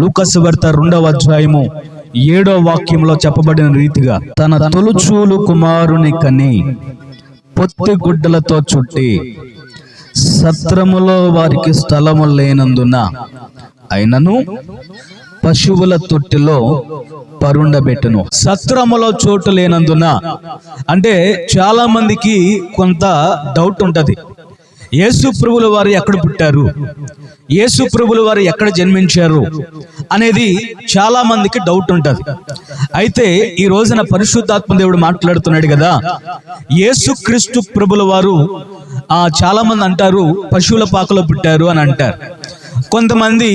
లూకస్ వార్త రెండవ అధ్యాయము ఏడో వాక్యంలో చెప్పబడిన రీతిగా తన తొలుచూలు కుమారుని కని పొత్తి గుడ్డలతో చుట్టి సత్రములో వారికి స్థలము లేనందున అయినను పశువుల తొట్టిలో పరుండబెట్టును. సత్రములో చోటు లేనందున అంటే చాలా మందికి కొంత డౌట్ ఉంటది. యేసు ప్రభుల వారు ఎక్కడ పుట్టారు? యేసు ప్రభుల వారు ఎక్కడ జన్మించారు? అనేది చాలా మందికి డౌట్ ఉంటుంది. అయితే ఈ రోజున పరిశుద్ధాత్మ దేవుడు మాట్లాడుతున్నాడు కదా యేసు క్రీస్తు ప్రభుల వారు ఆ చాలా మంది అంటారు పశువుల పాకలో పుట్టారు అని అంటారు. కొంతమంది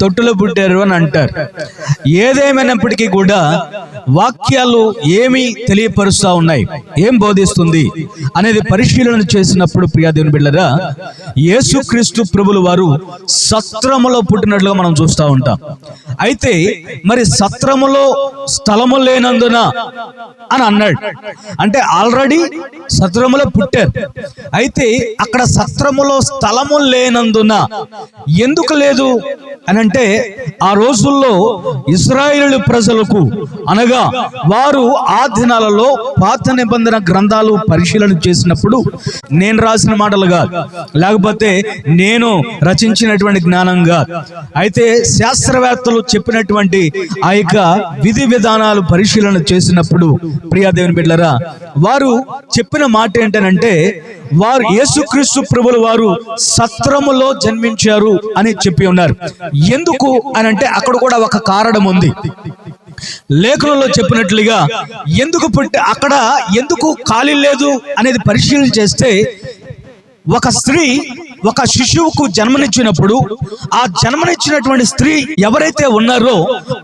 తొట్టులో పుట్టారు అని అంటారు. ఏదేమైనప్పటికీ కూడా వాక్యాలు ఏమి తెలియపరుస్తూ ఉన్నాయి. ఏం బోధిస్తుంది అనేది పరిశీలన చేసినప్పుడు ప్రియాదేవుని బిళ్ళరా యేసుక్రీస్తు ప్రభులు వారు సత్రములో పుట్టినట్లుగా మనం చూస్తూ ఉంటాం. అయితే మరి సత్రములో స్థలము లేనందున అని అన్నాడు. అంటే ఆల్రెడీ సత్రములో పుట్టారు. అయితే అక్కడ సత్రములో స్థలము లేనందున ఎందుకు లేదు? అని అంటే ఆ రోజుల్లో ఇస్రాయేలు ప్రజలకు అనగా వారు ఆ దినాలలో పాత నిబంధన గ్రంథాలు పరిశీలన చేసినప్పుడు నేను రాసిన మాటలుగా లేకపోతే నేను రచించినటువంటి జ్ఞానంగా అయితే శాస్త్రవేత్తలు చెప్పినటువంటి ఆ యొక్క విధి విధానాలు పరిశీలన చేసినప్పుడు ప్రియాదేవిని బిడ్డలరా వారు చెప్పిన మాట ఏంటనంటే వారు యేసుక్రీస్తు ప్రభుల వారు సత్రములో జన్మించారు అని చెప్పి ఉన్నారు. ఎందుకు అని అంటే అక్కడ కూడా ఒక కారణం ఉంది. లేఖనంలో చెప్పినట్లుగా ఎందుకు పుట్టి అక్కడ ఎందుకు ఖాళీ లేదు అనేది పరిశీలన చేస్తే ఒక స్త్రీ ఒక శిశువుకు జన్మనిచ్చినప్పుడు ఆ జన్మనిచ్చినటువంటి స్త్రీ ఎవరైతే ఉన్నారో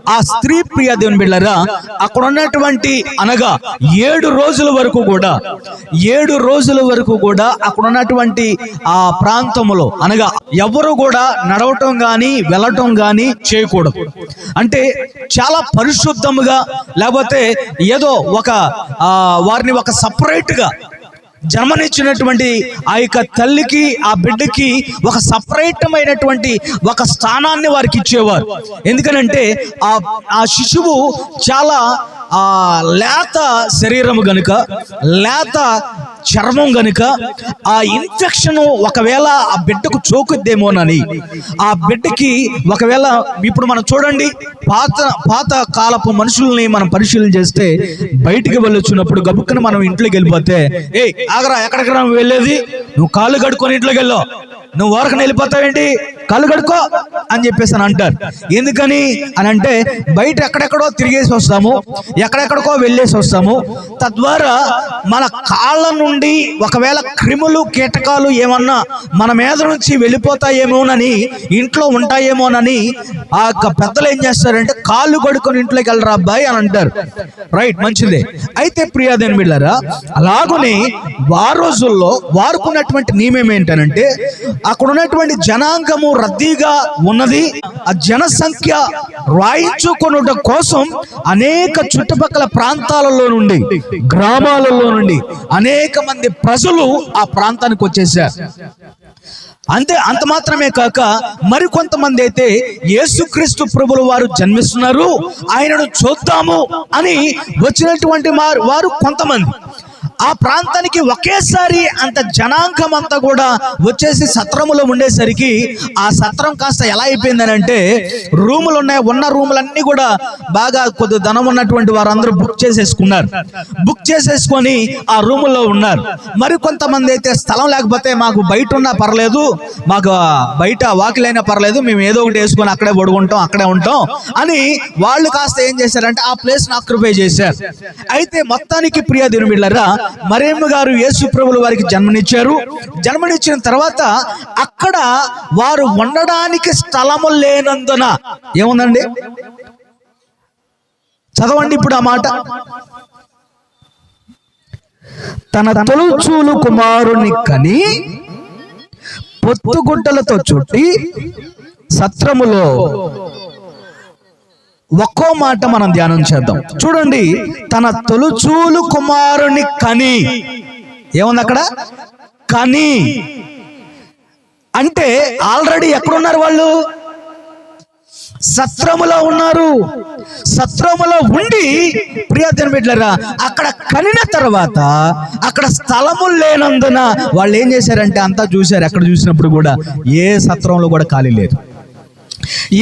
ఆ స్త్రీ ప్రియ దేవుని బిళ్ళరా అక్కడ ఉన్నటువంటి అనగా ఏడు రోజుల వరకు కూడా ఏడు రోజుల వరకు కూడా అక్కడ ఉన్నటువంటి ఆ ప్రాంతంలో అనగా ఎవరు కూడా నడవటం కానీ వెళ్ళటం కానీ చేయకూడదు. అంటే చాలా పరిశుద్ధముగా లేకపోతే ఏదో ఒక వారిని ఒక సపరేట్గా జన్మనిచ్చినటువంటి ఆ యొక్క తల్లికి ఆ బిడ్డకి ఒక సపరేటమైనటువంటి ఒక స్థానాన్ని వారికి ఇచ్చేవారు. ఎందుకనంటే ఆ ఆ శిశువు చాలా ఆ లేత శరీరము గనుక లేత చర్మం గనుక ఆ ఇన్ఫెక్షన్ ఒకవేళ ఆ బిడ్డకు చోకుద్దేమోనని. ఆ బిడ్డకి ఒకవేళ ఇప్పుడు మనం చూడండి పాత పాత కాలపు మనుషుల్ని మనం పరిశీలన చేస్తే బయటికి వెళ్ళొచ్చినప్పుడు గబుక్కన మనం ఇంట్లోకి వెళ్ళిపోతే ఏ ఆగరా ఎక్కడికి వెళ్ళేది? నువ్వు కాళ్ళు కడుక్కొని ఇంట్లోకి వెళ్ళావు నువ్వు వరకు వెళ్ళిపోతావేంటి? కాళ్ళు కడుక్కో అని చెప్పేసి అని అంటారు. ఎందుకని అని అంటే బయట ఎక్కడెక్కడో తిరిగేసి వస్తాము ఎక్కడెక్కడికో వెళ్ళేసి వస్తాము. తద్వారా మన కాళ్ళ నుండి ఒకవేళ క్రిములు కీటకాలు ఏమన్నా మన మీద నుంచి వెళ్ళిపోతాయేమోనని ఇంట్లో ఉంటాయేమోనని ఆ యొక్క పెద్దలు ఏం చేస్తారంటే కాళ్ళు కడుక్కొని ఇంట్లోకి వెళ్ళరా అబ్బాయి అని అంటారు. రైట్ మంచిదే. అయితే ప్రియాదేని వెళ్ళారా అలాగనే ఆ రోజుల్లో వారుకున్నటువంటి నియమం ఏంటనంటే అక్కడ ఉన్నటువంటి జనాంగము రద్దీగా ఉన్నది. ఆ జనసంఖ్య రాయించుకొనుట కోసం అనేక చుట్టుపక్కల ప్రాంతాలలో నుండి గ్రామాలలో నుండి అనేక మంది ప్రజలు ఆ ప్రాంతానికి వచ్చేసారు అంతే అంత మాత్రమే కాక మరికొంతమంది అయితే యేసుక్రీస్తు ప్రభులు వారు జన్మిస్తున్నారు. ఆయనను చూద్దాము అని వచ్చినటువంటి వారు వారు కొంతమంది. ఆ ప్రాంతానికి ఒకేసారి అంత జనాంకం అంతా కూడా వచ్చేసి సత్రములో ఉండేసరికి ఆ సత్రం కాస్త ఎలా అయిపోయిందని అంటే రూములు ఉన్నాయి ఉన్న రూములన్నీ కూడా బాగా కొద్ది ధనం ఉన్నటువంటి వారందరూ బుక్ చేసేసుకున్నారు. బుక్ చేసేసుకొని ఆ రూముల్లో ఉన్నారు. మరి కొంతమంది అయితే స్థలం లేకపోతే మాకు బయట ఉన్నా పర్లేదు మాకు బయట వాకిలైనా పర్లేదు మేము ఏదో ఒకటి వేసుకొని అక్కడే పడుకుంటాం అక్కడే ఉంటాం అని వాళ్ళు కాస్త ఏం చేశారంటే ఆ ప్లేస్ ఆక్యుపై చేశారు. అయితే మొత్తానికి ప్రియా దినుమిళ్ళరా మరేమ్మ గారు యేసు ప్రభులు వారికి జన్మనిచ్చారు? జన్మనిచ్చిన తర్వాత అక్కడ వారు ఉండడానికి స్థలము లేనందున ఏముందండి? చదవండి ఇప్పుడు ఆ మాట. తన తొలుచూలు కుమారుని కని పొత్తుగుడ్డలతో చుట్టి సత్రములో ఒక్కో మాట మనం ధ్యానం చేద్దాం. చూడండి తన తొలుచూలు కుమారుని కని. ఏముంది అక్కడ? కని. అంటే ఆల్రెడీ ఎక్కడున్నారు వాళ్ళు? సత్రములో ఉన్నారు. సత్రములో ఉండి ప్రియతన బిడ్డలరా అక్కడ కనిన తర్వాత అక్కడ స్థలము లేనందున వాళ్ళు ఏం చేశారంటే అంతా చూశారు. ఎక్కడ చూసినప్పుడు కూడా ఏ సత్రంలో కూడా ఖాళీ లేదు.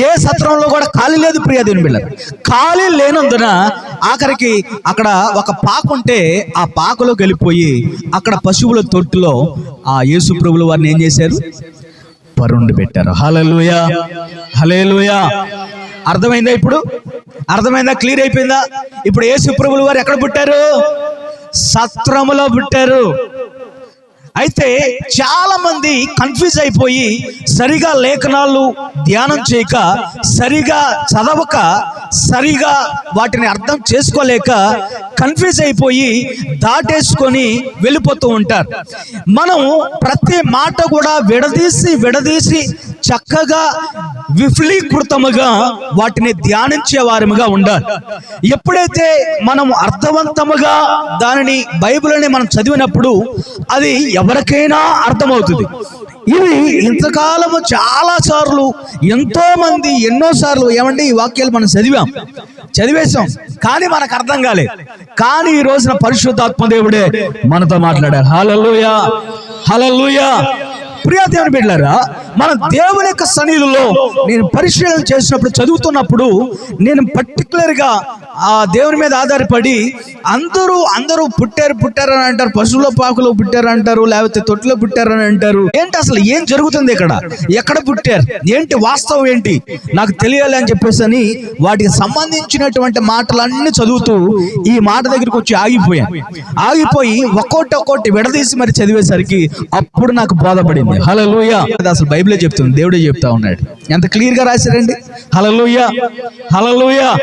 ఏ సత్రంలో కూడా ఖాళీ లేదు ప్రియ దేవుని బిళ్ళ ఖాళీ లేనందున ఆఖరికి అక్కడ ఒక పాకు ఉంటే ఆ పాకలో వెళ్ళిపోయి అక్కడ పశువుల తొట్టులో ఆ యేసు ప్రభులు వారిని ఏం చేశారు? పరుండి పెట్టారు. హలలుయా హలేలుయా అర్థమైందా ఇప్పుడు? అర్థమైందా? క్లియర్ అయిపోయిందా? ఇప్పుడు యేసు ప్రభులు వారు ఎక్కడ పుట్టారు? సత్రములో పుట్టారు. అయితే చాలా మంది కన్ఫ్యూజ్ అయిపోయి సరిగా లేఖనాలు ధ్యానం చేయక సరిగా చదవక సరిగా వాటిని అర్థం చేసుకోలేక కన్ఫ్యూజ్ అయిపోయి దాటేసుకొని వెళ్ళిపోతూ ఉంటారు. మనం ప్రతి మాట కూడా విడదీసి విడదీసి చక్కగా విఫలీకృతముగా వాటిని ధ్యానించే వారముగా ఉండాలి. ఎప్పుడైతే మనం అర్థవంతముగా దానిని బైబిల్ని మనం చదివినప్పుడు అది ఎవరికైనా అర్థమవుతుంది. ఇది ఇంతకాలము చాలా సార్లు ఎంతో మంది ఎన్నో సార్లు ఏమంటే ఈ వాక్యాలు మనం చదివాం. చదివేశాం. కానీ మనకు అర్థం కాలేదు కానీ ఈ రోజున పరిశుద్ధాత్మ దేవుడే మనతో మాట్లాడారు. హలలుయా హలలుయా ప్రియ దేవుని బిడ్డారా మన దేవుని యొక్క సన్నిధిలో నేను పరిశీలన చేసినప్పుడు చదువుతున్నప్పుడు నేను పర్టికులర్గా ఆ దేవుని మీద ఆధారపడి అందరూ అందరూ పుట్టారు పుట్టారు అని అంటారు పశువుల పాకులో పుట్టారు అంటారు లేకపోతే తొట్టులో పుట్టారు అని అంటారు. ఏంటి అసలు ఏం జరుగుతుంది ఇక్కడ? ఎక్కడ పుట్టారు? ఏంటి వాస్తవం ఏంటి? నాకు తెలియాలి అని చెప్పేసి అని వాటికి సంబంధించినటువంటి మాటలన్నీ చదువుతూ ఈ మాట దగ్గరికి వచ్చి ఆగిపోయాను. ఆగిపోయి ఒక్కోటి ఒక్కోటి విడదీసి మరి చదివేసరికి అప్పుడు నాకు బాధపడింది. హలలుయ అసలు బైబిలే చెప్తుంది. దేవుడే చెప్తా ఉన్నాడు. ఎంత క్లియర్గా రాశారండి? హలలుయ హలలుయ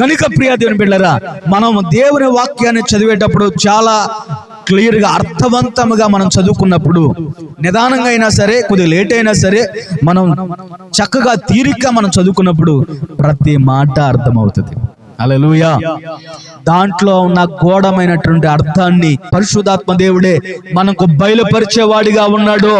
కనుక ప్రియ దేవుని బిడ్డరా మనం దేవుని వాక్యాన్ని చదివేటప్పుడు చాలా క్లియర్గా అర్థవంతంగా మనం చదువుకున్నప్పుడు నిదానంగా అయినా సరే కొద్దిగా లేట్ అయినా సరే మనం చక్కగా తీరిక మనం చదువుకున్నప్పుడు ప్రతి మాట అర్థమవుతుంది. అలలుయా దాంట్లో ఉన్న ఘోరమైనటువంటి అర్థాన్ని పరిశుధాత్మ దేవుడే మనకు బయలుపరిచేవాడిగా ఉన్నాడు.